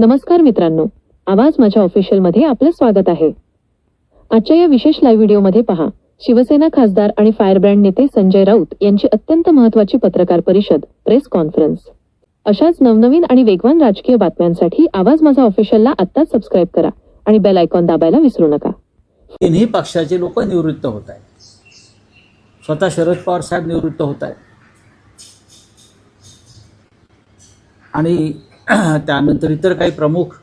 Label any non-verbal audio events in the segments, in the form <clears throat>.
नमस्कार मित्रांनो. आवाज माझ्या ऑफिशियलमध्ये आपलं स्वागत आहे. आजच्या या विशेष लाईव्ह व्हिडिओमध्ये पहा. शिवसेना खासदार आणि फायरब्रँड नेते संजय राऊत यांची अत्यंत महत्वाची पत्रकार परिषद प्रेस कॉन्फरन्स अशाच नवनवीन आणि वेगवान राजकीय बातम्यांसाठी आवाज माझा ऑफिशियलला आत्ताच सबस्क्राईब करा आणि बेल आयकॉन दाबायला विसरू नका. तिन्ही पक्षाचे लोक निवृत्त होत आहेत. स्वतः शरद पवार साहेब निवृत्त होत आहेत. आणि <clears throat> त्यानंतर इतर काही प्रमुख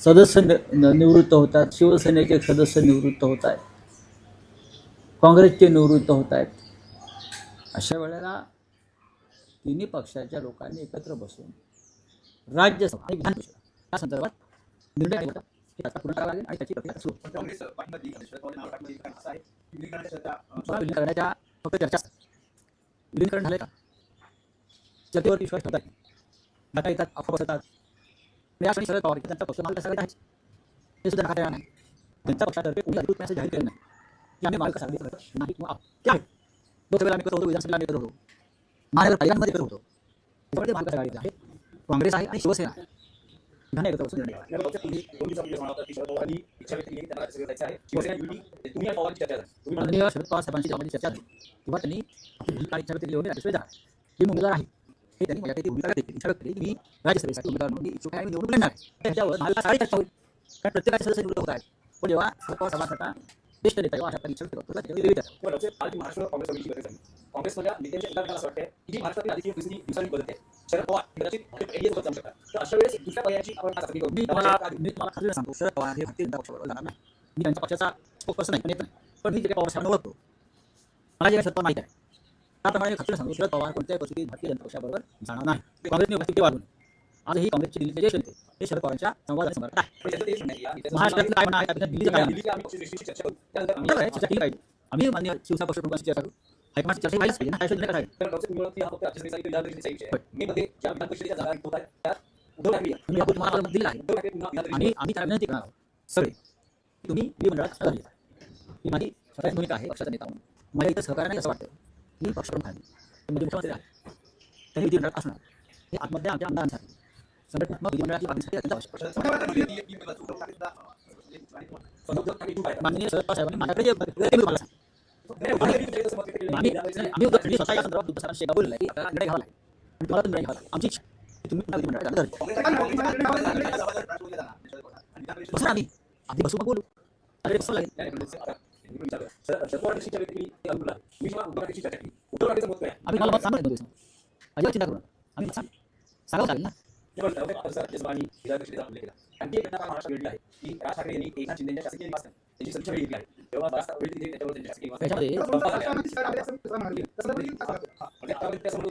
सदस्य निवृत्त होतात. शिवसेनेचे सदस्य निवृत्त होत आहेत. काँग्रेसचे निवृत्त होत आहेत. अशा वेळेला तिन्ही पक्षाच्या लोकांनी एकत्र बसून राज्यसभा आणि संदर्भात निर्णय फक्त चर्चा विलीनीकरण झाले का? विश्वास ठेवतात डाटा येतात अफवा बसतात आणि या क्षणी शरद पवार त्यांचा पक्ष माल कसा आहे हे सुद्धा नका नाही. त्यांच्या पक्षातर्फे कोणी अधिकृत असं जाहीर केलं नाही. की आम्ही माल कसा नाही किंवा आहोत. ते आहे लोकसभेला आम्ही करत होतो विधानसभेला आम्ही करत होतो. महानगरपालिकांमध्ये करत होतो. त्यामुळे ते माल कसा गाडीचं आहे काँग्रेस आहे आणि शिवसेना आहे. बसून शरद पवार साहेबांची चर्चा झाली तेव्हा त्यांनी आपली भूमिका इच्छा व्यक्त केली होती जाणार ही उमेदवार आहे. हे त्यांनी माझ्याकडे भूमिका देखील इच्छा व्यक्त केली की मी राज्यसभेसाठी उमेदवार म्हणून इच्छुक आहे आणि निवडून येणार त्याच्यावर मला साडे चर्चा होईल कारण प्रत्येकाचे सदस्य निवडून होत आहेत पण जेव्हा शरद पवार ज्येष्ठ नेता किंवा अशा इच्छा व्यक्त करतो त्याच्यावर महाराष्ट्र काँग्रेस समितीची काँग्रेसमधल्या नेत्यांच्या असं की महाराष्ट्रातील राजकीय परिस्थिती दिवसांनी बदलते शरद पवार कदाचित जाऊ शकतात तर अशा वेळेस दुसऱ्या पर्यायाची आपण चाचणी करू मी तुम्हाला मी तुम्हाला खात्री सांगतो शरद पवार हे भारतीय जनता पक्षाबरोबर जाणार नाही मी त्यांच्या पक्षाचा स्पोकपर्सन नाही पण येत नाही पण मी जे पवार साहेबांना ओळखतो मला जे शरद पवार माहीत आहे त्याप्रमाणे खात्री सांगतो शरद पवार कोणत्याही परिस्थितीत भारतीय जनता पक्षाबरोबर जाणार नाही. काँग्रेसने उपस्थिती वाढवून. आजही काँग्रेसचे दिल्लीचे ज्येष्ठ नेते हे शरद पवारांच्या संवादाने समर्थ आहे महाराष्ट्रातलं काय त्यापेक्षा दिल्लीचं काय चर्चा केली पाहिजे. आम्ही मान्य शिवसेना पक्ष प्रमुखांची चर्चा करू. हायकमांडची चर्चा व्हायलाच पाहिजे ना. त्याशिवाय निर्णय करायचे तर रावसाहेब, तुम्ही म्हणत की फक्त आजच्या दिवसाचा विधान परिषदेचा विषय आहे. मे मध्ये ज्या विधान परिषदेच्या जागा रिक्त होत आहेत त्यात उद्धव ठाकरे तुम्ही यापूर्वी तुम्हाला पत्र दिलेलं आहे. उद्धव ठाकरे पुन्हा विधान आणि परिषदेत आम्ही त्याला विनंती करणार आहोत. सगळे. तुम्ही. ही माझी स्वतःची भूमिका आहे पक्षाचा नेता म्हणून. मला इथं सहकार्य नाही असं वाटतं. मी पक्षप्रमुख आहे म्हणजे मुख्यमंत्री आहे त्यांनी विधिमंडळात असणार. हे आतमध्ये आमच्या आमदारांसाठी संघटनात्मक विधिमंडळाची मागणीसाठी अत्यंत आवश्यक माननीय शरद साहेबांनी माझ्याकडे जे तुम्हाला आम्ही आम्ही उद्धव ठाकरे स्वतः या संदर्भात आहे. की निर्णय घ्यावा लागेल. आणि तुम्हाला निर्णय घ्यावा लागेल. आमची इच्छा की तुम्ही पुन्हा विधिमंडळात आम्ही आधी. बसून मग बोलू? अरे बसून लागेल. आम्ही मला मत सांगतो दिवस अजिबात चिंता करू आम्ही मत सांगावं लागेल ना आणखी एक घटना महाराष्ट्रात घडली आहे की राज ठाकरे यांनी एकनाथ शिंदेच्या शासकीय निवासस्थान त्यांची घेतली आहे तेव्हा बराचसा वेळ तिथे त्याच्यावर त्यांच्या शासकीय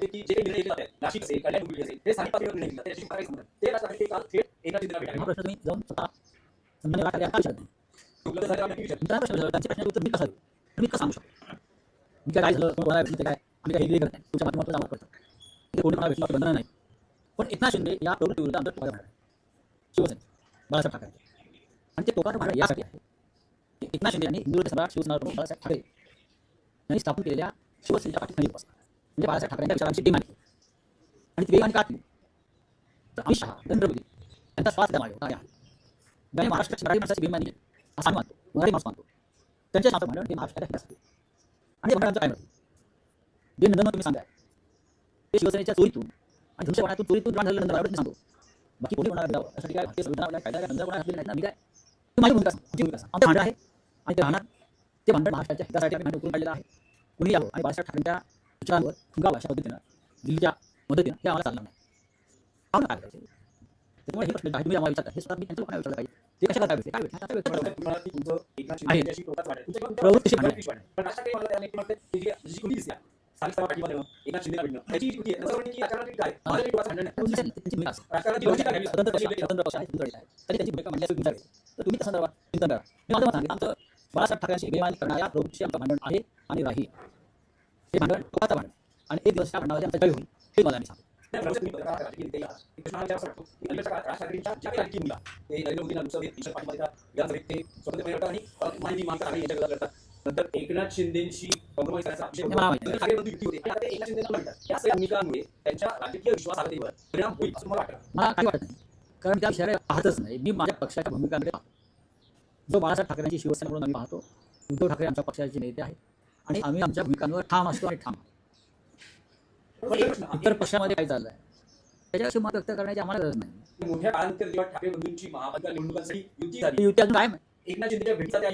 की जे निर्णय घेतले नाशिक असेल कल्याण असेल ते स्थानिक पातळीवर निर्णय काय संबंध ते राज ठाकरे काल थेट एकनाथ शिंदेला जाऊन स्वतः राज ठाकरे यांना विचारत नाही उपलब्ध झाले आम्ही विचारतो. प्रश्न उत्तर मी कसं मी कसं सांगू शकतो. मी काय झालं कोणाला भेटलं काय? आम्ही काही करत नाही. तुमच्या माध्यमातून आम्हाला कळतं. इथे कोणी कोणाला भेटलं बंधन नाही. पण एकनाथ शिंदे या प्रवृत्तीविरुद्ध आमचं टोकाचं भांडण आहे शिवसेना. बाळासाहेब ठाकरे आणि ते टोकाचं भांडण यासाठी आहे की एकनाथ शिंदे यांनी हिंदू सम्राट शिवसेना प्रमुख बाळासाहेब ठाकरे यांनी स्थापन केलेल्या शिवसेनेच्या पाठी खंडित म्हणजे बाळासाहेब ठाकरेंच्या विचारांची टीम आणली आणि ती वेगाने काटली तर अमित शहा नरेंद्र मोदी यांचा श्वास द्या माझ्यावर आहे? महाराष्ट्राची मराठी माणसाची भीमानी असा मानतो मराठी माणूस मानतो त्यांच्या शास्त्र भांडण हे महाराष्ट्राच्या असते. आणि भांडणांचं काय म्हणतो जे नंदन तुम्ही सांगा ते शिवसेनेच्या चोरीतून आणि धनुष्यबाणातून चोरीतून निर्माण झालेलं नंदन सांगतो. बाकी कोणी कोणाला भेटावं यासाठी काय भारतीय संविधान आपल्या कायदा काय नंतर कोणाला नाही ना मी काय? ती माझी भूमिका सांग आमची भूमिका आमचं भांडण आहे आणि ते राहणार. ते भांडण महाराष्ट्राच्या हितासाठी आम्ही भांडण उकरून काढलेलं आहे. कुणी यावं आणि बाळासाहेब ठाकरेंच्या विचारांवर फुंगावं अशा पद्धतीनं दिल्लीच्या मदतीनं हे आम्हाला चालणार नाही. आम्हाला काय करायचं. त्यामुळे हे प्रश्न आहे तुम्ही आम्हाला विचारता हे सुद्धा मी त्यांच्या लोकांना विचारलं पाहिजे ते कशाला काय काय प्रवृत्ती आमचं बाळासाहेब ठाकरेंशी बेमान करणाऱ्या प्रवृत्तीशी आमचं भांडण आहे आणि राहील हे भांडण टोकाचं भांडण आणि एक दिवस त्या भांडणामध्ये आमचा जय होईल हे मला मी सांगतो माहिती मागतात आणि नंतर एकनाथ शिंदेशी कॉम्प्रोमाइज त्यांच्या राजकीय विश्वासार्हतेवर परिणाम होईल असं मला वाटतं मला वाटत नाही कारण त्या विषयाकडे पाहतच नाही मी माझ्या पक्षाच्या भूमिकांकडे पाहतो जो बाळासाहेब ठाकरेंची शिवसेना म्हणून आम्ही पाहतो उद्धव ठाकरे आमच्या पक्षाचे नेते आहेत. आणि आम्ही आमच्या भूमिकांवर ठाम असतो आणि ठाम. इतर पक्षामध्ये काय चाललंय त्याच्याविषयी मत व्यक्त करण्याची आम्हाला गरज नाही. मोठ्या काळानंतर जेव्हा ठाकरे बंधूंची महापालिका निवडणुकांसाठी युती झाली. युती अजून काय एकनाथ शिंदेच्या भेटीचा त्या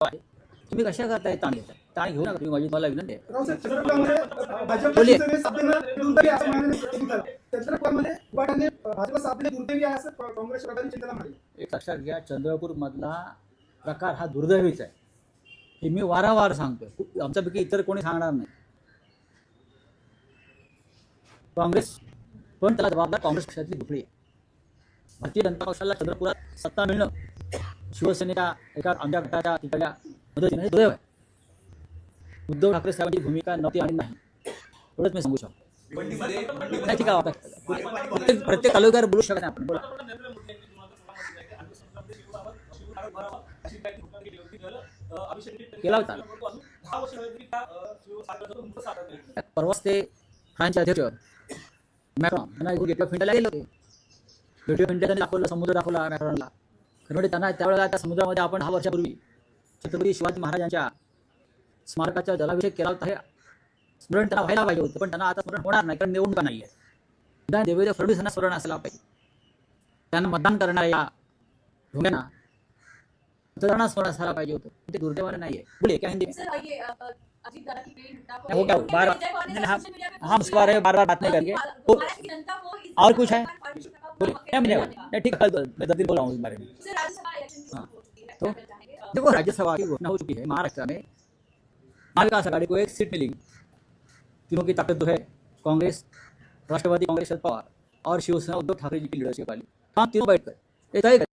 तुम्ही कशा करताय ताण घेताय? ताण घेऊ नका तुम्ही माझी तुम्हाला विनंती आहे. रावसाहेब, चंद्रपूरमध्ये भाजपच्या बोलिये. शिवसेनेत सापडलेलं दुर्दैवी असं म्हणाले सांगितलं. चंद्रपूरमध्ये उभाटाने भाजप आपले दुर्दैवी आहे असं काँग्रेस प्रधानी चिंतन म्हणाले. एक लक्षात घ्या चंद्रपूरमधला प्रकार हा दुर्दैवीच आहे. हे मी वारंवार सांगतोय. आमच्यापैकी इतर कोणी सांगणार नाही. काँग्रेस पण त्याला जबाबदार काँग्रेस पक्षातली दुकडी आहे. भारतीय जनता पक्षाला चंद्रपुरात सत्ता मिळणं शिवसेनेच्या एका आमच्या गटाच्या तिकडल्या मदतीने हे दुर्दैव आहे. उद्धव ठाकरे साहेबांची भूमिका नव्हती आणि नाही. एवढंच मी सांगू शकतो प्रत्येक प्रत्येक तालुक्यावर बोलू शकत आपण. बोला. केला होता. परवाच ते फ्रान्सचे अध्यक्ष मॅक्रॉन त्यांना इथे गेटवे फिंटायला गेले होते. गेटवे फिंटा त्यांनी दाखवलं समुद्र दाखवला मॅक्रॉनला. खरं म्हणजे त्यांना त्यावेळेला त्या समुद्रामध्ये आपण दहा वर्षापूर्वी छत्रपती शिवाजी महाराजांच्या स्मारकाचा जलाभिषेक केला होता हे स्मरण त्यांना व्हायला पाहिजे होतं पण त्यांना आता स्मरण होणार नाही कारण निवडणुका नाही आहे निदान देवेंद्र फडणवीस यांना स्मरण असायला पाहिजे त्यांना मतदान करणाऱ्या या ढोंग्यांना मतदारांना स्मरण असायला पाहिजे होतं ते दुर्दैवाने नाही आहे बोलिए क्या हिंदी में सर आइए अ, अ, अजीत दादा की पेड़ घटना को वो क्या लेकर बार विजय गौड़ ने नहीं, हम सोशल मीडिया पे हम पोस्ट स्क्वायर है किया। बार बार बात नहीं करके वो महाराष्ट्र की जनता को इस और कुछ है? सरकार पार्टी का बोलिए मौके क्या मिलेगा पर जाने का। नहीं ठीक है कल मैं दस दिन बोल रहा हूँ इस बारे में सर राज्यसभा इलेक्शन की हाँ। हो चुकी है तो? क्या कहना चाहेंगे? अ, देखो राज्यसभा की घोषणा हो चुकी है महाराष्ट्र में महाविकास आघाड़ी को एक सीट मिलेगी तीनों की ताकत तो है कांग्रेस राष्ट्रवादी कांग्रेस शरद पवार और शिवसेना उद्धव ठाकरे जी की लीडरशिप वाली। हाँ तीनों बैठकर। ये तय